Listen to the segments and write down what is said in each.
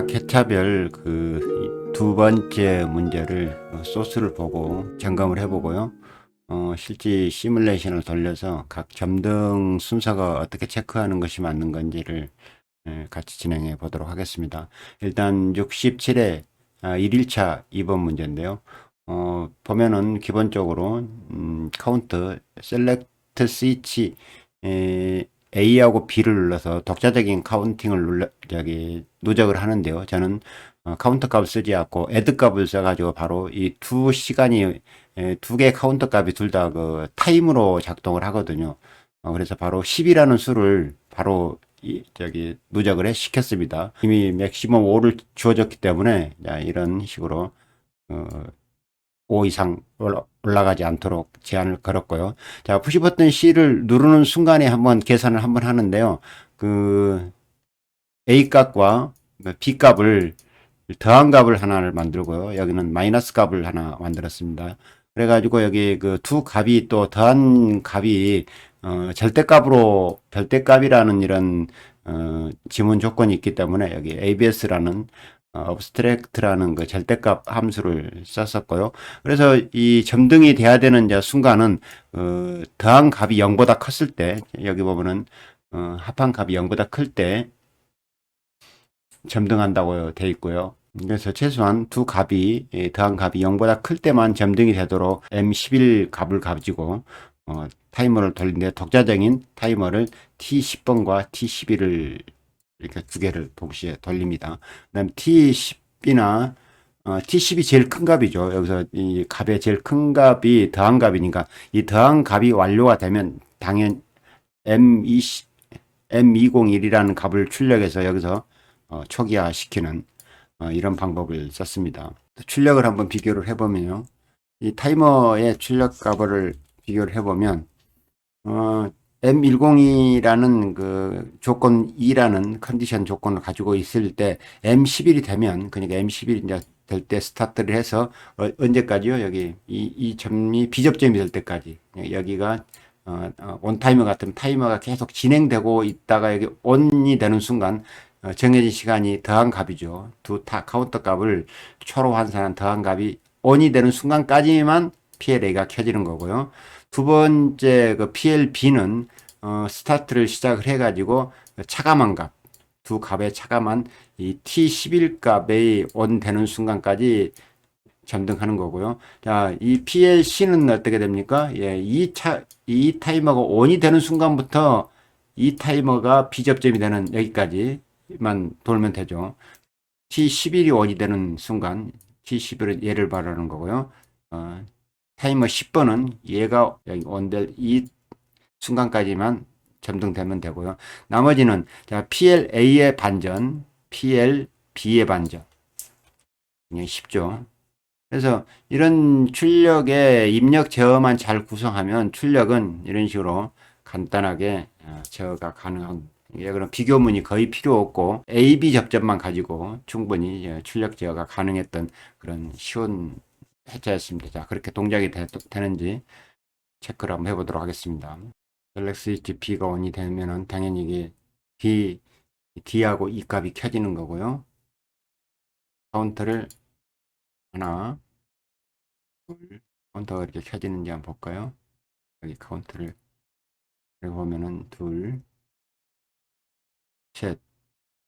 각 회차별 그 두 번째 문제를 어, 소스를 보고 점검을 해보고요. 어, 실제 시뮬레이션을 돌려서 각 점등 순서가 어떻게 체크하는 것이 맞는 건지를 예, 같이 진행해 보도록 하겠습니다. 일단 67회 아, 1일차 2번 문제인데요. 어, 보면은 기본적으로 음, 카운트 셀렉트 스위치 에, A하고 B를 눌러서 독자적인 카운팅을 눌러 저기 누적을 하는데요. 저는 어, 카운터 값을 쓰지 않고 애드 값을 써가지고 바로 이 두 시간이 두 개의 카운터 값이 둘 다 그 타임으로 작동을 하거든요. 어, 그래서 바로 10이라는 수를 바로 이 저기 누적을 해 시켰습니다. 이미 맥시멈 5를 주어졌기 때문에 자, 이런 식으로 어, 5 이상 올라- 올라가지 않도록 제한을 걸었고요. 자, 푸시 버튼 C를 누르는 순간에 한번 계산을 한번 하는데요. 그 A 값과 그 B 값을 더한 값을 하나를 만들고요. 여기는 마이너스 값을 하나 만들었습니다. 그래가지고 여기 그 두 값이 또 더한 값이 어, 절대값으로 별대값이라는 이런 어, 지문 조건이 있기 때문에 여기 ABS라는 어, abstract라는 그 절대값 함수를 썼었고요. 그래서 이 점등이 돼야 되는 이제 순간은 어, 더한 값이 0보다 컸을 때 여기 보면은 어, 합한 값이 0보다 클 때 점등한다고 돼 있고요. 그래서 최소한 두 값이 예, 더한 값이 0보다 클 때만 점등이 되도록 M11 값을 가지고 어, 타이머를 돌리는데 독자적인 타이머를 T10번과 T11을 이렇게 두 개를 동시에 돌립니다. 그 다음 T10이나 어, T10이 제일 큰 값이죠. 여기서 이 값의 제일 큰 값이 더한 값이니까 이 더한 값이 완료가 되면 당연 M20, M201이라는 값을 출력해서 여기서 어, 초기화시키는 어, 이런 방법을 썼습니다. 출력을 한번 비교를 해보면요. 이 타이머의 출력 값을 비교를 해보면 어, M102라는 그 조건 2라는 컨디션 조건을 가지고 있을 때 M11이 되면 그러니까 M11이 이제 될 때 스타트를 해서 어, 언제까지요? 여기 이, 이 점이 비접점이 될 때까지 여기가 어, 어, 온타이머 같은 타이머가 계속 진행되고 있다가 여기 온이 되는 순간 어, 정해진 시간이 더한 값이죠. 두 타 카운터 값을 초로 환산한 더한 값이 온이 되는 순간까지만 PLA가 켜지는 거고요. 두 번째 그 PLB는 어, 스타트를 시작을 해가지고 차감한 값, 두 값의 차감한 이 T11 값이 온 되는 순간까지 점등하는 거고요. 자, 이 PLC는 어떻게 됩니까? 예, 이 차, 이 타이머가 온이 되는 순간부터 이 타이머가 비접점이 되는 여기까지만 돌면 되죠. T11이 온이 되는 순간, T11은 얘를 말하는 거고요. 어, 타이머 10번은 얘가 여기 온될 이 순간까지만 점등되면 되고요. 나머지는 자, PLA의 반전, PLB의 반전. 그냥 쉽죠. 그래서 이런 출력의 입력 제어만 잘 구성하면 출력은 이런 식으로 간단하게 어, 제어가 가능한 예, 그럼 비교문이 거의 필요 없고 A, B 접점만 가지고 충분히 예, 출력 제어가 가능했던 그런 쉬운 해체였습니다. 자, 그렇게 동작이 되, 되는지 체크를 한번 해보도록 하겠습니다. 셀렉 스위치 B가 온이 되면은 당연히 이게 D, D하고 E 값이 켜지는 거고요. 카운터를 하나, 둘, 카운터가 이렇게 켜지는지 한번 볼까요? 여기 카운터를 여기 보면은 둘, 셋,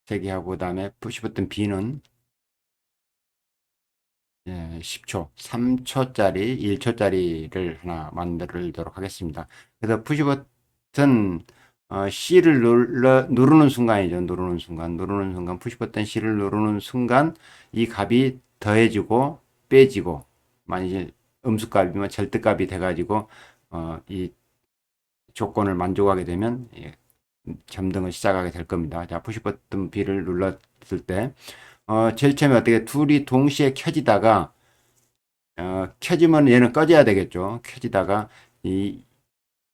세 개 하고 그다음에 푸시 버튼 B는 예, 10초, 3초짜리, 1초짜리를 하나 만들도록 하겠습니다. 그래서 푸시 버튼 어, C를 눌러, 누르는 순간이죠. 누르는 순간, 누르는 순간, 푸시 버튼 C를 누르는 순간 이 값이 더해지고 빼지고, 만약에 음수값이면 절대값이 돼가지고 어, 이 조건을 만족하게 되면 예, 점등을 시작하게 될 겁니다. 자, 푸시 버튼 B를 눌렀을 때 어, 제일 처음에 어떻게 둘이 동시에 켜지다가 어, 켜지면 얘는 꺼져야 되겠죠. 켜지다가 이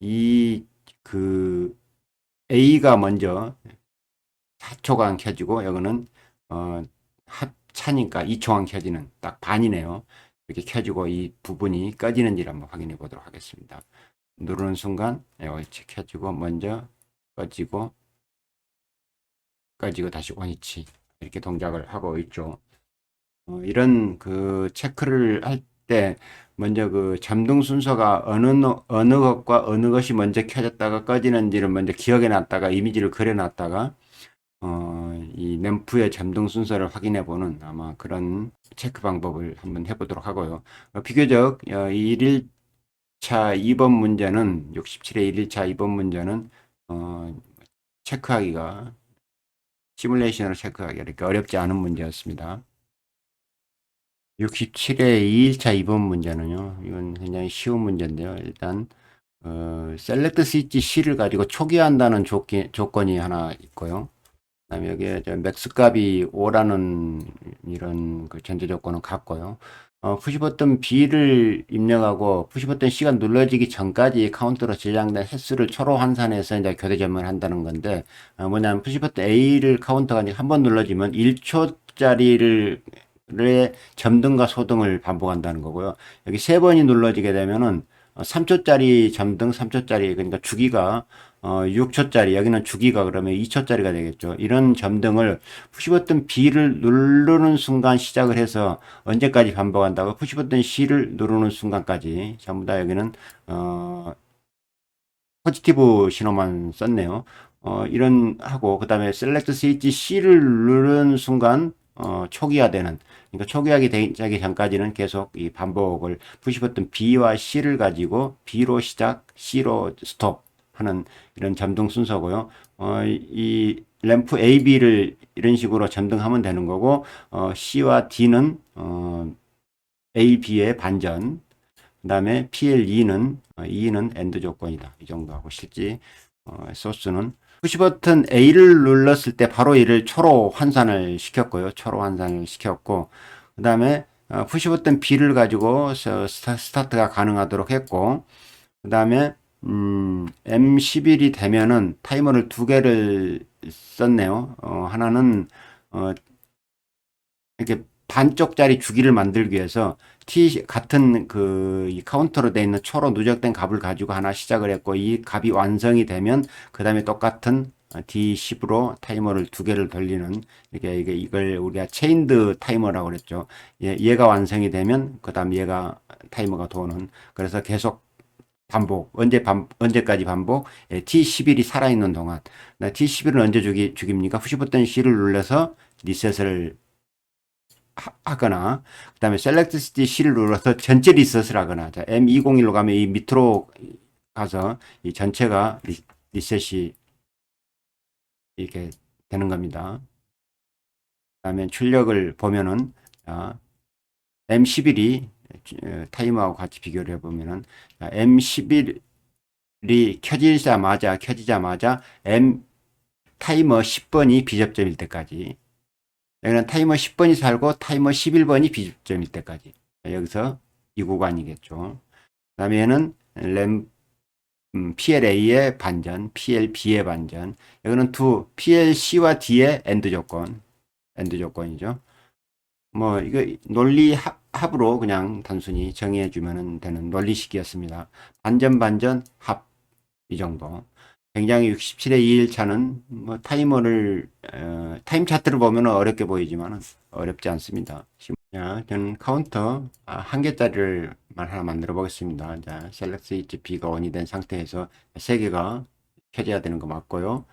이 그 A가 먼저 4초간 켜지고 여기는 어, 합차니까 2초간 켜지는 딱 반이네요. 이렇게 켜지고 이 부분이 꺼지는지를 한번 확인해 보도록 하겠습니다. 누르는 순간 이렇게 켜지고 먼저 꺼지고 꺼지고 다시 원위치 이렇게 동작을 하고 있죠. 어, 이런 그 체크를 할 때 먼저 그 잠등 순서가 어느 노- 어느 것과 어느 것이 먼저 켜졌다가 꺼지는지를 먼저 기억해 놨다가 이미지를 그려 놨다가 어, 이 램프의 잠등 순서를 확인해 보는 아마 그런 체크 방법을 한번 해보도록 하고요. 어, 비교적 어, 이 1일차 2번 문제는 67의 1일차 2번 문제는 어, 체크하기가 시뮬레이션으로 체크하기가 이렇게 어렵지 않은 문제였습니다. 67의 2일차 2번 문제는요. 이건 굉장히 쉬운 문제인데요. 일단 어, 셀렉트 스위치 C를 가지고 초기화한다는 조기, 조건이 하나 있고요. 그다음에 여기에 저 맥스 값이 5라는 이런 그 전제 조건은 같고요. 어, 푸시버튼 B를 입력하고 푸시버튼 C가 눌러지기 전까지 카운터로 저장된 횟수를 초로 환산해서 이제 교대 전문을 한다는 건데 어, 뭐냐면 푸시버튼 A를 카운터가 한 번 눌러지면 1초짜리를 의 점등과 소등을 반복한다는 거고요. 여기 세 번이 눌러지게 되면은 어, 3초짜리 점등, 3초짜리 그러니까 주기가 어, 6초짜리 여기는 주기가 그러면 2초짜리가 되겠죠. 이런 점 등을 푸시버튼 B를 누르는 순간 시작을 해서 언제까지 반복한다고 푸시버튼 C를 누르는 순간까지 전부 다 여기는 어, 포지티브 신호만 썼네요. 어, 이런 하고 그 다음에 셀렉트 스위치 C를 누르는 순간 어, 초기화되는 그러니까 초기화기 되기 전까지는 계속 이 반복을 푸시버튼 B와 C를 가지고 B로 시작, C로 스톱 하는 이런 점등 순서고요. 어, 이 램프 A, B를 이런 식으로 점등하면 되는 거고 어, C와 D는 어, A, B의 반전 그 다음에 PL2는 어, 2는 엔드 조건이다. 이 정도 하고 실제 어, 소스는 푸시 버튼 A를 눌렀을 때 바로 이를 초로 환산을 시켰고요. 초로 환산을 시켰고 그 다음에 어, 푸시 버튼 B를 가지고 스타트가 가능하도록 했고 그 다음에 음, M11이 되면은 타이머를 두 개를 썼네요. 어, 하나는 어, 이렇게 반쪽짜리 주기를 만들기 위해서 T 같은 그이 카운터로 되어 있는 초로 누적된 값을 가지고 하나 시작을 했고 이 값이 완성이 되면 그 다음에 똑같은 D10으로 타이머를 두 개를 돌리는 이게 이게 이걸 우리가 체인드 타이머라고 그랬죠. 얘, 얘가 완성이 되면 그다음 얘가 타이머가 도는 그래서 계속 반복 언제 반 언제까지 반복 예, T11이 살아있는 동안 T11은 언제 죽이 죽입니까? 푸시 버튼 C를 눌러서 리셋을 하- 하거나 그 다음에 셀렉트 시티 C를 눌러서 전체 리셋을 하거나 자, M201로 가면 이 밑으로 가서 이 전체가 리, 리셋이 이렇게 되는 겁니다. 그 다음에 출력을 보면은 자, M11이 어, 타이머하고 같이 비교를 해보면은 자, M11이 켜지자마자 켜지자마자 M 타이머 10번이 비접점일 때까지 여기는 타이머 10번이 살고 타이머 11번이 비접점일 때까지 여기서 이 구간이겠죠. 그 다음에 얘는 램 음, PLA의 반전, PLB의 반전. 여기는 두 PLC와 D의 엔드 조건, 엔드 조건이죠. 뭐 이거 논리 합, 합으로 그냥 단순히 정의해 주면 되는 논리식이었습니다. 반전 반전 합 이 정도. 굉장히 67의 2일차는 뭐 타이머를 어, 타임 차트를 보면 어렵게 보이지만 어렵지 않습니다. 자, 저는 카운터 아, 한 개짜리를 하나 만들어 보겠습니다. 자, 셀렉트 스위치 B가 온이 된 상태에서 세 개가 켜져야 되는 거 맞고요.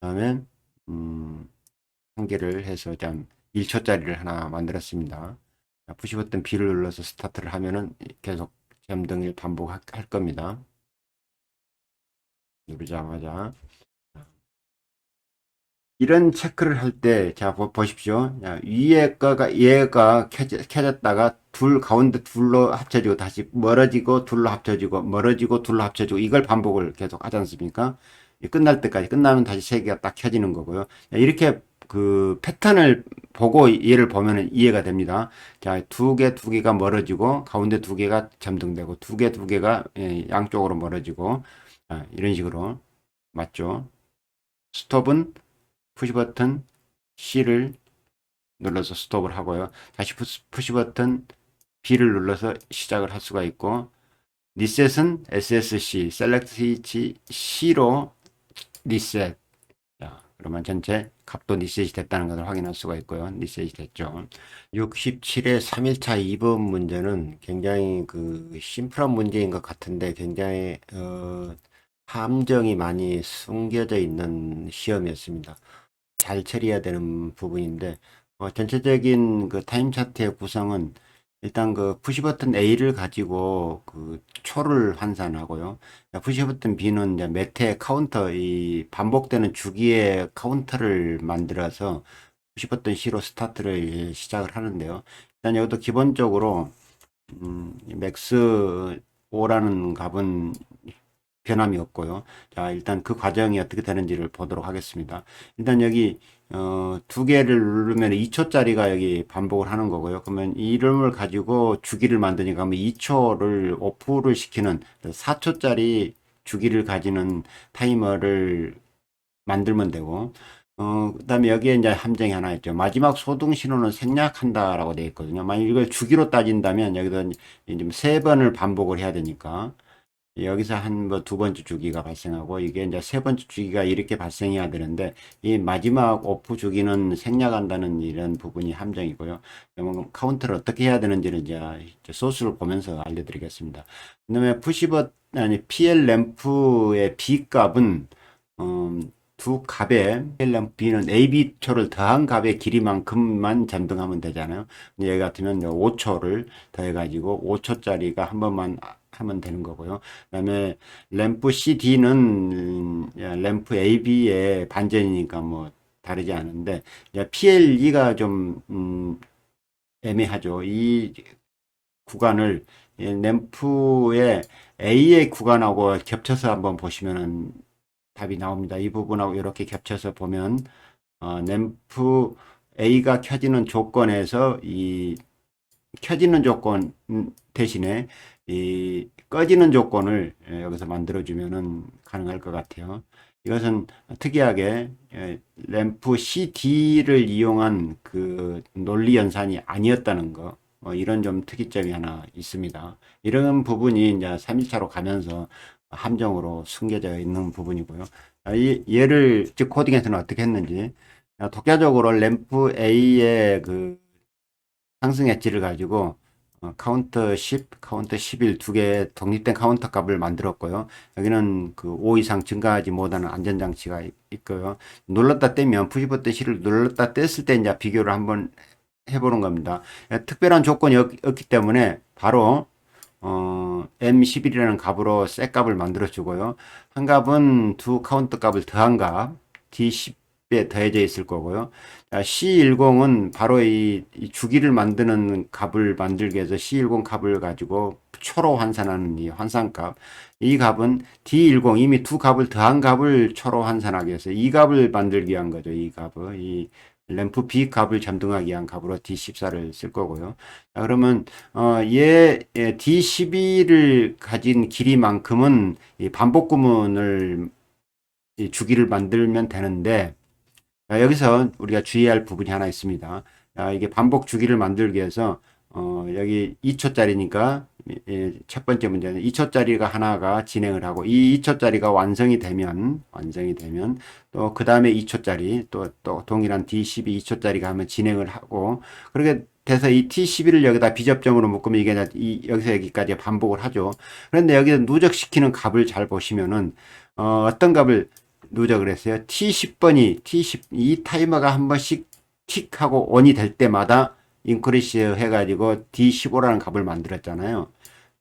그다음에 음, 한 개를 해서 좀 1초짜리를 하나 만들었습니다. 자, 푸시 버튼 B를 눌러서 스타트를 하면은 계속 점등을 반복할 겁니다. 누르자마자 이런 체크를 할 때, 자, 보, 보십시오. 자, 위에 거가, 얘가 켜져, 켜졌 다가 둘, 가운데 둘로 합쳐지고 다시 멀어지고 둘로 합쳐지고 멀어지고 둘로 합쳐지고 이걸 반복을 계속 하지 않습니까? 이 끝날 때까지 끝나면 다시 세 개가 딱 켜지는 거고요. 자, 이렇게 그 패턴을 보고 얘를 보면 이해가 됩니다. 자, 두 개, 두 개가 멀어지고 가운데 두 개가 점등되고 두 개, 두 개가 예, 양쪽으로 멀어지고 자, 이런 식으로 맞죠? 스톱은 푸시 버튼 C를 눌러서 스톱을 하고요. 다시 푸시, 푸시 버튼 B를 눌러서 시작을 할 수가 있고 리셋은 SSC, 스위치 C로 리셋. 자, 그러면 전체 값도 리셋이 됐다는 것을 확인할 수가 있고요. 리셋이 됐죠. 67의 3일차 2번 문제는 굉장히 그 심플한 문제인 것 같은데 굉장히 어, 함정이 많이 숨겨져 있는 시험이었습니다. 잘 처리해야 되는 부분인데 어, 전체적인 그 타임 차트의 구성은 일단 그 푸시 버튼 A를 가지고 그 초를 환산하고요. 푸시 버튼 B는 이제 메테 카운터 이 반복되는 주기의 카운터를 만들어서 푸시 버튼 C로 스타트를 시작을 하는데요. 일단 여기도 기본적으로 음, 맥스 5라는 값은 변함이 없고요. 자, 일단 그 과정이 어떻게 되는지를 보도록 하겠습니다. 일단 여기 어, 두 개를 누르면 2초짜리가 여기 반복을 하는 거고요. 그러면 이 이름을 가지고 주기를 만드니까 그러면 2초를 오프를 시키는 4초짜리 주기를 가지는 타이머를 만들면 되고, 어, 그 다음에 여기에 이제 함정이 하나 있죠. 마지막 소등 신호는 생략한다라고 되어 있거든요. 만약 이걸 주기로 따진다면 여기다 이제 세 번을 반복을 해야 되니까, 여기서 한뭐두 번째 주기가 발생하고 이게 이제 세 번째 주기가 이렇게 발생해야 되는데 이 마지막 오프 주기는 생략한다는 이런 부분이 함정이고요. 그러면 카운트를 어떻게 해야 되는지는 이제 소스를 보면서 알려드리겠습니다. 그다음에 푸시버 아니 PL 램프의 B 값은 음, 두 값에 램프 B는 AB 초를 더한 값의 길이만큼만 전등하면 되잖아요. 여기 같으면 5초를 더해가지고 5초짜리가 한 번만 하면 되는 거고요. 그다음에 램프 CD는 램프 AB의 반전이니까 뭐 다르지 않은데 PLE가 좀 음, 애매하죠. 이 구간을 램프의 A의 구간하고 겹쳐서 한번 보시면은 답이 나옵니다. 이 부분하고 이렇게 겹쳐서 보면 어, 램프 A가 켜지는 조건에서 이 켜지는 조건 대신에 이 꺼지는 조건을 예, 여기서 만들어주면은 가능할 것 같아요. 이것은 특이하게 예, 램프 CD를 이용한 그 논리 연산이 아니었다는 거, 뭐 이런 좀 특이점이 하나 있습니다. 이런 부분이 이제 3일차로 가면서 함정으로 숨겨져 있는 부분이고요. 아, 이 얘를 즉 코딩에서는 어떻게 했는지 아, 독자적으로 램프 A의 그 상승 엣지를 가지고 어, 카운터 10, 카운터 11 두 개의 독립된 카운터 값을 만들었고요. 여기는 그 5 이상 증가하지 못하는 안전장치가 있고요. 눌렀다 떼면 푸시버튼 C를 눌렀다 뗐을 때 이제 비교를 한번 해보는 겁니다. 예, 특별한 조건이 없, 기 때문에 바로 어, M11이라는 값으로 새 값을 만들어 주고요. 한 값은 두 카운터 값을 더한 값, D10 에 더해져 있을 거고요. C10은 바로 이, 이, 주기를 만드는 값을 만들기 위해서 C10 값을 가지고 초로 환산하는 이 환산값. 이 값은 D10 이미 두 값을 더한 값을 초로 환산하기 위해서 이 값을 만들기 위한 거죠. 이 값을 이 램프 B 값을 점등하기 위한 값으로 D14를 쓸 거고요. 자, 그러면 어, 얘, 얘 D12를 가진 길이만큼은 이 반복 구문을 이 주기를 만들면 되는데 자, 여기서 우리가 주의할 부분이 하나 있습니다. 자, 이게 반복 주기를 만들기 위해서 어, 여기 2초짜리니까 첫 번째 문제는 2초짜리가 하나가 진행을 하고 이 2초짜리가 완성이 되면 완성이 되면 또 그 다음에 2초짜리 또 또 동일한 D12 2초짜리가 하면 진행을 하고 그렇게 돼서 이 T11을 여기다 비접점으로 묶으면 이게 이 여기서 여기까지 반복을 하죠. 그런데 여기서 누적시키는 값을 잘 보시면은 어, 어떤 값을 누적을 했어요. T10번이 T10 이 타이머가 한 번씩 틱 하고 온이 될 때마다 인크리시 해가지고 D15라는 값을 만들었잖아요.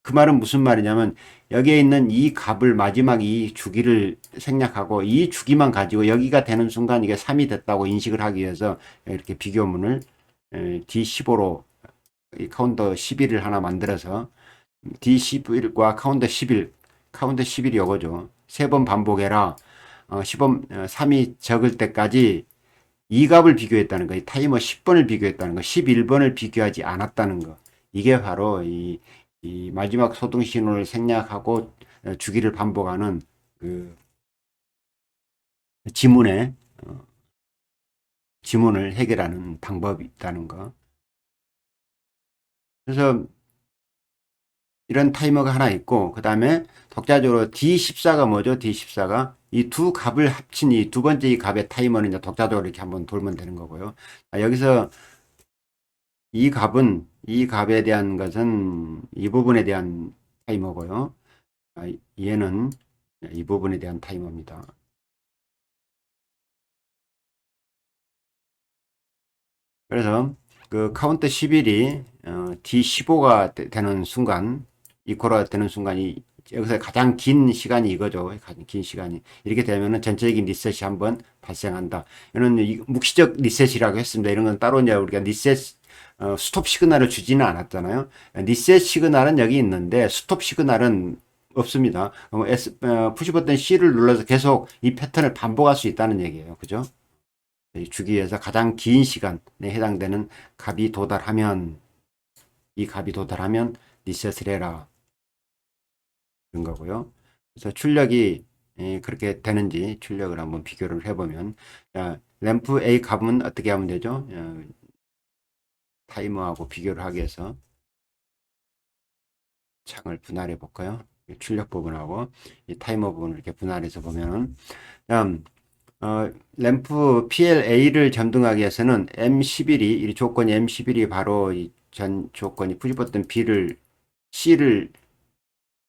그 말은 무슨 말이냐면 여기에 있는 이 값을 마지막 이 주기를 생략하고 이 주기만 가지고 여기가 되는 순간 이게 3이 됐다고 인식을 하기 위해서 이렇게 비교문을 D15로 카운터 11을 하나 만들어서 D11과 카운터 11, 카운터 11이 이거죠. 세 번 반복해라. 어, 시범 어, 3이 적을 때까지 이 값을 비교했다는 거, 타이머 10번을 비교했다는 거, 11번을 비교하지 않았다는 거. 이게 바로 이, 이 마지막 소등 신호를 생략하고 어, 주기를 반복하는 그 지문의 어, 지문을 해결하는 방법이 있다는 거. 그래서 이런 타이머가 하나 있고 그 다음에 독자적으로 D14가 뭐죠? D14가 이 두 값을 합친 이 두 번째 이 값의 타이머는 이제 독자적으로 이렇게 한번 돌면 되는 거고요. 아, 여기서 이 값은 이 값에 대한 것은 이 부분에 대한 타이머고요. 아, 얘는 이 부분에 대한 타이머입니다. 그래서 그 카운트 11이 어, D15가 되, 는 순간 이코가 되는 순간이 여기서 가장 긴 시간이 이거죠. 가장 긴 시간이 이렇게 되면은 전체적인 리셋이 한번 발생한다. 이는 묵시적 리셋이라고 했습니다. 이런 건 따로 이제 우리가 리셋 어, 스톱 시그널을 주지는 않았잖아요. 리셋 시그널은 여기 있는데 스톱 시그널은 없습니다. 어, 어, 푸시 버튼 C를 눌러서 계속 이 패턴을 반복할 수 있다는 얘기예요. 그죠? 이 주기에서 가장 긴 시간에 해당되는 값이 도달하면 이 값이 도달하면 리셋을 해라. 그런 거고요. 그래서 출력이 예, 그렇게 되는지 출력을 한번 비교를 해보면 자, 램프 A 값은 어떻게 하면 되죠? 어, 타이머하고 비교를 하기 위해서 창을 분할해 볼까요? 출력 부분하고 이 타이머 부분을 이렇게 분할해서 보면은 다음 어, 램프 PLA를 점등하기 위해서는 M11이 이 조건이 M11이 바로 이 전 조건이 푸시 버튼 B를 C를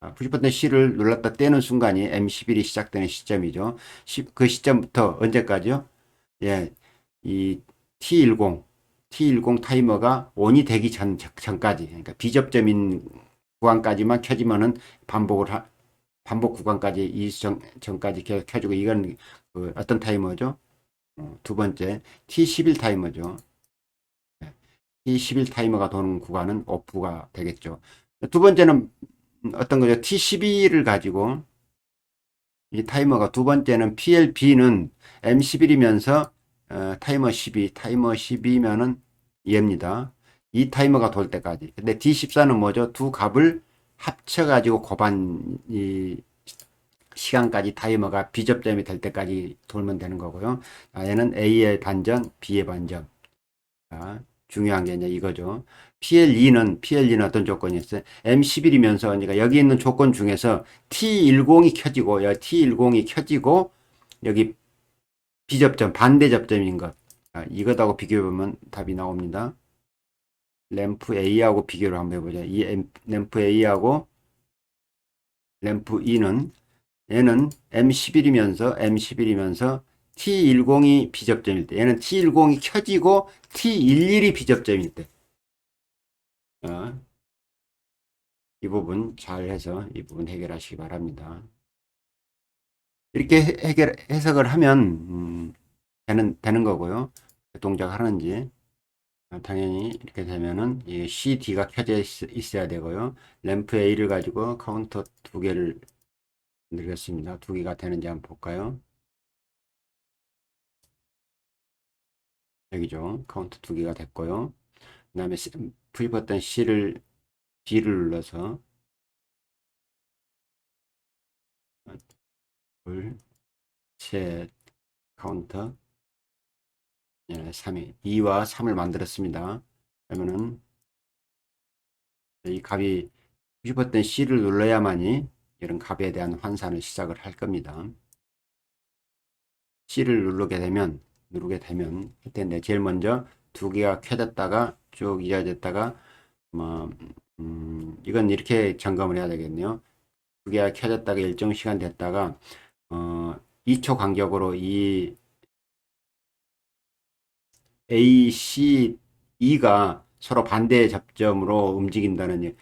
아, 푸시 버튼 C를 눌렀다 떼는 순간이 M11이 시작되는 시점이죠. 시, 그 시점부터 언제까지요? 예, 이 T10 T10 타이머가 ON이 되기 전, 전까지 그러니까 비접점인 구간까지만 켜지면은 반복을 하, 반복 구간까지 이 전, 전까지 계속 켜주고 이건 그 어떤 타이머죠? 어, 두 번째 T11 타이머죠. T11 타이머가 도는 구간은 오프가 되겠죠. 두 번째는 어떤 거죠? T12를 가지고 이 타이머가 두 번째는 PLB는 M11이면서 어, 타이머 12, 타이머 12면은 얘입니다. 이 타이머가 돌 때까지. 근데 D14는 뭐죠? 두 값을 합쳐가지고 고반 이 시간까지 타이머가 비접점이 될 때까지 돌면 되는 거고요. 아, 얘는 A의 반전, B의 반전. 아, 중요한 게 이제 이거죠. PL2는, PL2는 어떤 조건이 있어요? M11이면서, 그러니까 여기 있는 조건 중에서 T10이 켜지고, 여기 T10이 켜지고, 여기 비접점, 반대 접점인 것. 아, 이것하고 비교해보면 답이 나옵니다. 램프 A하고 비교를 한번 해보자. 이 램프 A하고 램프 E는 얘는 M11이면서 M11이면서 T10이 비접점일 때 얘는 T10이 켜지고 T11이 비접점일 때 어, 이 부분 잘 해서 이 부분 해결하시기 바랍니다. 이렇게 해결 해석을 하면 음, 되는 되는 거고요. 동작 하는지 아, 당연히 이렇게 되면은 이 CD가 켜져 있, 어야 되고요. 램프 A를 가지고 카운터 두 개를 만들겠습니다. 두 개가 되는지 한번 볼까요? 여기죠. 카운트 두 개가 됐고요. 그 다음에 버튼 C를 B를 눌러서 둘, 셋, 카운터 예, 3이 2와 3을 만들었습니다. 그러면은 이 값이 버튼 C를 눌러야만이 이런 값에 대한 환산을 시작을 할 겁니다. C를 누르게 되면 누르게 되면 할 텐데 제일 먼저 두 개가 켜졌다가 쭉 이어졌다가 뭐 음, 이건 이렇게 점검을 해야 되겠네요. 두 개가 켜졌다가 일정 시간 됐다가 어, 2초 간격으로 이 A, C, E가 서로 반대 접점으로 움직인다는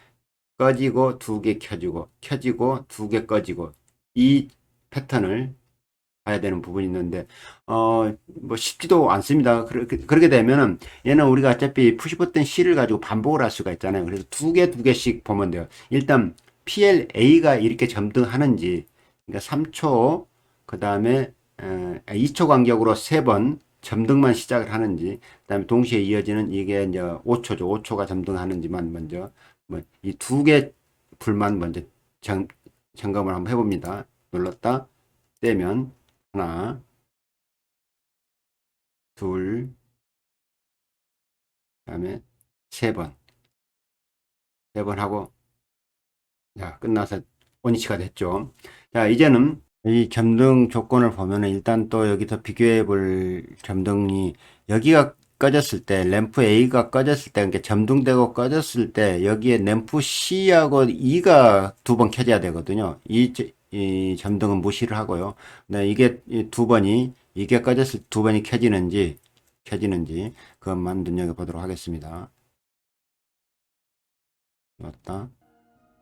꺼지고 두 개 켜지고 켜지고 두 개 꺼지고 이 패턴을 봐야 되는 부분이 있는데 어 뭐 쉽지도 않습니다. 그렇게 그렇게 되면은 얘는 우리가 어차피 푸시 버튼 C를 가지고 반복을 할 수가 있잖아요. 그래서 두 개 두 개씩 보면 돼요. 일단 PLA가 이렇게 점등하는지 그러니까 3초 그 다음에 어, 2초 간격으로 세 번 점등만 시작을 하는지 그 다음에 동시에 이어지는 이게 이제 5초죠. 5초가 점등하는지만 먼저 뭐 이 두 개 불만 먼저 점, 점검을 한번 해봅니다. 눌렀다 떼면 하나 둘 그다음에 세 번 세 번 하고 자, 끝나서 원위치가 됐죠. 자, 이제는 이 점등 조건을 보면은 일단 또 여기서 비교해 볼 점등이 여기가 꺼졌을 때 램프 A가 꺼졌을 때 그러니까 점등되고 꺼졌을 때 여기에 램프 C하고 E가 두 번 켜져야 되거든요. 이, 저- 이 점등은 무시를 하고요. 네, 이게 이두 번이 이게 꺼졌을 때두 번이 켜지는지 켜지는지 그것만 눈여겨 보도록 하겠습니다. 왔다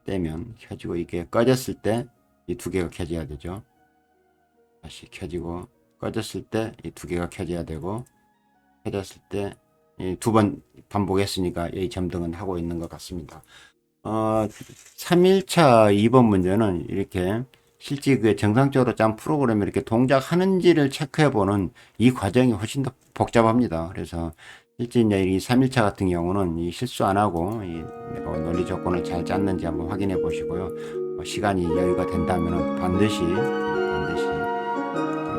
떼면 켜지고 이게 꺼졌을 때 이 두 개가 켜져야 되죠. 다시 켜지고 꺼졌을 때 이 두 개가 켜져야 되고 켜졌을 때 두 번 반복했으니까 이 점등은 하고 있는 것 같습니다. 어, 3일차 2번 문제는 이렇게 실제 그 정상적으로 짠 프로그램이 이렇게 동작하는지를 체크해보는 이 과정이 훨씬 더 복잡합니다. 그래서 실제 이제 이 3일차 같은 경우는 이 실수 안 하고 이 내가 논리 조건을 잘 짰는지 한번 확인해 보시고요. 어, 시간이 여유가 된다면 반드시 반드시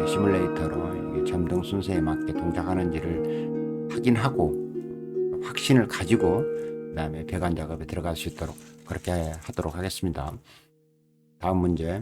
이 시뮬레이터로 점등 순서에 맞게 동작하는지를 확인하고 확신을 가지고 그 다음에 배관 작업에 들어갈 수 있도록 그렇게 하도록 하겠습니다. 다음 문제